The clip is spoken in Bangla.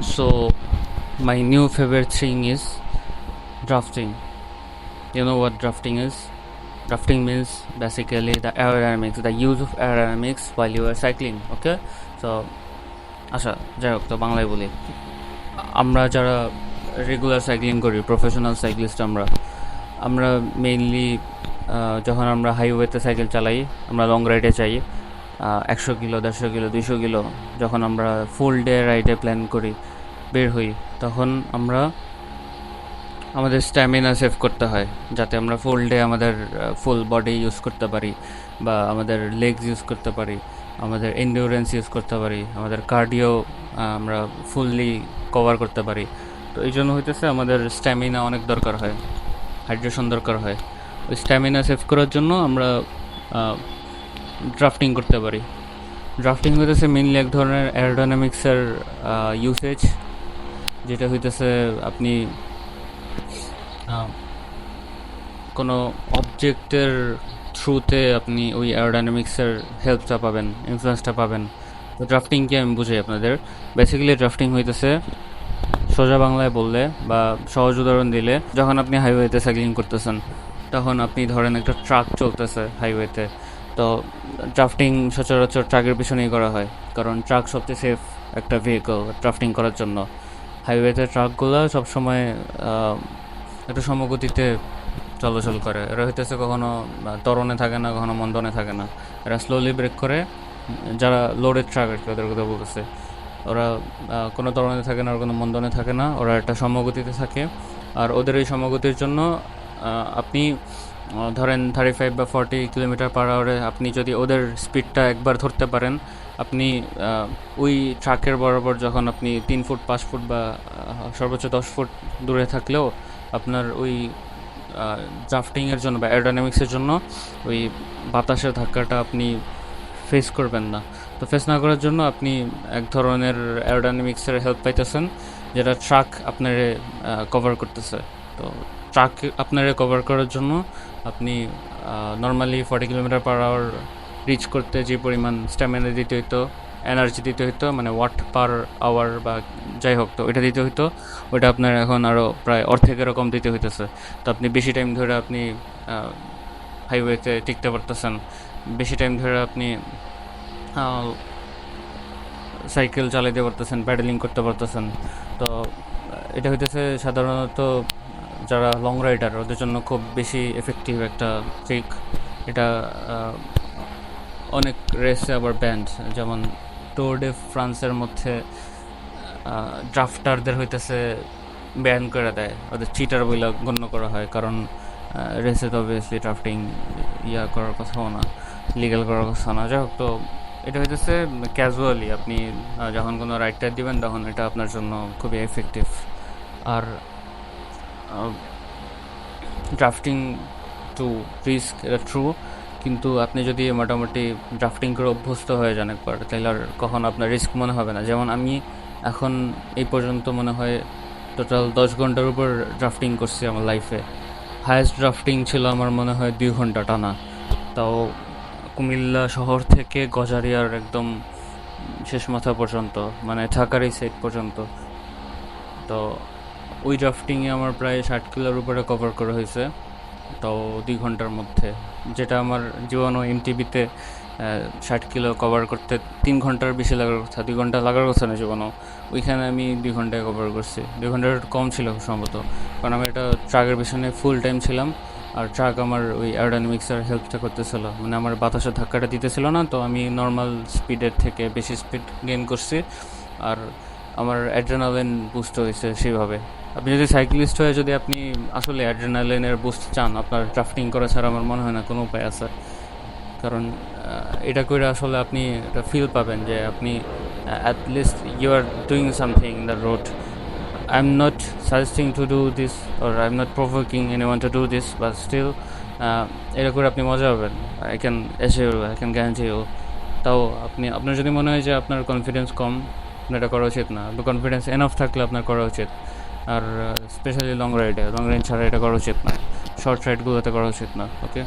So, my new favorite thing is drafting. You know what drafting is? Drafting means basically the aerodynamics, the use of aerodynamics while you are cycling. Okay? So, আচ্ছা যাই হোক তো বাংলায় বলি আমরা যারা রেগুলার সাইক্লিং করি প্রফেশনাল সাইক্লিস্ট আমরা আমরা মেইনলি যখন আমরা হাইওয়েতে সাইকেল চালাই আমরা লং রাইডে চাই একশো কিলো, দেড়শো কিলো, দুইশো কিলো যখন আমরা ফুল ডে রাইডে প্ল্যান করি, বের হই, তখন আমরা আমাদের স্ট্যামিনা সেভ করতে হয়, যাতে আমরা ফুল ডে আমাদের ফুল বডি ইউজ করতে পারি বা আমাদের লেগস ইউজ করতে পারি, আমাদের এন্ডিওরেন্স ইউজ করতে পারি, আমাদের কার্ডিও আমরা ফুললি কভার করতে পারি। তো এই জন্য হইতেছে আমাদের স্ট্যামিনা অনেক দরকার হয় হাইড্রেশন দরকার হয়। ওই স্ট্যামিনা সেভ করার জন্য আমরা ড্রাফটিং করতে পারি। ড্রাফটিং হইতেছে মেনলি এক ধরনের অ্যারোডাইনামিক্সের ইউসেজ যেটা হইতেছে আপনি কোনো অবজেক্টের থ্রুতে আপনি ওই অ্যারোডাইনামিক্সের হেল্পটা পাবেন ইনফ্লুয়েন্সটা পাবেন। তো ড্রাফটিংকে আমি বুঝাই আপনাদের? বেসিক্যালি ড্রাফটিং হইতেছে সোজা বাংলায় বললে বা সহজ উদাহরণ দিলে, যখন আপনি হাইওয়েতে সাইক্লিং করতেছেন, তখন আপনি ধরেন একটা ট্রাক চলতেছে হাইওয়েতে তো ড্রাফটিং সচরাচর ট্রাকের পিছনেই করা হয়। কারণ ট্রাক সবচেয়ে সেফ একটা ভেহিকল ড্রাফটিং করার জন্য। হাইওয়েতে ট্রাকগুলো সবসময় একটু সমগতিতে চলাচল করে। এরা হইতেছে কখনো তরণে থাকে না, কখনো মন্দনে থাকে না। এরা স্লোলি ব্রেক করে। যারা লোডের ট্রাক আর কি, ওদের কথা বলতেছে। ওরা কোনো তরণে থাকে না, আর কোনো মন্দনে থাকে না। ওরা একটা সমগতিতে থাকে। আর ওদের এই সমগতির জন্য আপনি ধরেন থার্টি ফাইভ বা ফর্টি কিলোমিটার পার আওয়ারে আপনি যদি ওদের স্পিডটা একবার ধরতে পারেন, আপনি ওই ট্রাকের বরাবর যখন আপনি তিন ফুট, পাঁচ ফুট বা সর্বোচ্চ দশ ফুট দূরে থাকলেও আপনার ওই ড্রাফটিংয়ের জন্য বা অ্যারোডাইনামিক্সের জন্য ওই বাতাসের ধাক্কাটা আপনি ফেস করবেন না। তো ফেস না করার জন্য আপনি এক ধরনের অ্যারোডাইনামিক্সের হেল্প পাইতেছেন, যেটা ট্রাক আপনারে কভার করতেছে। তো ট্রাক আপনারে কভার করার জন্য আপনি normally forty kilometre per hour reach করতে যে পরিমাণ স্ট্যামিনা দিতে হইতো এনার্জি দিতে হইতো মানে ওয়াট পার আওয়ার বা যাই হোক তো ওইটা দিতে হইতো, ওইটা আপনার এখন আরও প্রায় অর্ধেক এরকম দিতে হইতেছে। তো আপনি বেশি টাইম ধরে আপনি হাইওয়েতে টিকতে পারতেছেন, বেশি টাইম ধরে আপনি সাইকেল চালাইতে পারতেছেন প্যাডেলিং করতে পারতেছেন। তো এটা হইতেছে সাধারণত যারা লং রাইডার ওদের জন্য খুব বেশি এফেক্টিভ একটা ট্রিক এটা অনেক রেসে আবার ব্যান্ড যেমন টোর ডে ফ্রান্সের মধ্যে ড্রাফটারদের হইতেছে ব্যান করে দেয়। ওদের চিটার বইলা গণ্য করা হয়। কারণ রেসে তো অবভিয়াসলি ড্রাফটিং ইয়া করার কথাও না লিগ্যাল করার কথা না। যাই হোক, তো এটা হইতেছে ক্যাজুয়ালি আপনি যখন কোনো রাইডটা দিবেন, তখন এটা আপনার জন্য খুবই এফেক্টিভ আর ড্রাফটিং টু রিস্ক এটা ট্রু কিন্তু আপনি যদি মোটামুটি ড্রাফটিং করে অভ্যস্ত হয়ে যান একবার, তাহলে আর কখনো আপনার রিস্ক মনে হবে না। যেমন আমি এখন এই পর্যন্ত মনে হয় টোটাল দশ ঘণ্টার উপর ড্রাফটিং করছি আমার লাইফে হায়েস্ট ড্রাফটিং ছিল আমার মনে হয় দুই ঘণ্টা টানা। তাও কুমিল্লা শহর থেকে গজারিয়ার একদম শেষ মাথা পর্যন্ত মানে ঢাকার এই সাইড পর্যন্ত। তো ওই ড্রাফটিংয়ে আমার প্রায় ষাট কিলোর উপরে কভার করা হয়েছে। তাও দুই ঘণ্টার মধ্যে। যেটা আমার জীবনও এমটিভিতে ষাট কিলো কভার করতে তিন ঘণ্টার বেশি লাগার কথা, দুই ঘণ্টা লাগার কথা না জীবনও। ওইখানে আমি দুই ঘন্টায় কভার করছি। দুই ঘণ্টার কম ছিল সম্ভবত। কারণ আমি একটা ট্রাকের পিছনে ফুল টাইম ছিলাম। আর ট্রাক আমার ওই অ্যারোডাইনামিক্সের হেল্পটা করতেছিল। মানে আমার বাতাসের ধাক্কাটা দিতেছিল না, তো আমি নর্মাল স্পিডের থেকে বেশি স্পিড গেইন করছি। আর আমার অ্যাড্রেনালিন বুস্ট হয়েছে সেইভাবে আপনি যদি সাইক্লিস্ট হয়ে যদি আপনি আসলে অ্যাড্রেনালিনের বুস্ট চান, আপনার ড্রাফটিং করা ছাড়া আমার মনে হয় না কোনো উপায় আছে। কারণ এটা করে আসলে আপনি একটা ফিল পাবেন যে আপনি at least you are doing something in the road I am not suggesting to do this or I am not provoking anyone to do this but still এটা করে আপনি মজা পাবেন। I can assure I can guarantee তাও আপনি, আপনার যদি মনে হয় যে আপনার কনফিডেন্স কম আপনার এটা করা উচিত না। কনফিডেন্স এনাফ থাকলে আপনার করা উচিত। আর স্পেশালি লং রাইডে লং রাইড ছাড়া এটা করা উচিত না। শর্ট রাইডগুলোতে করা উচিত না ওকে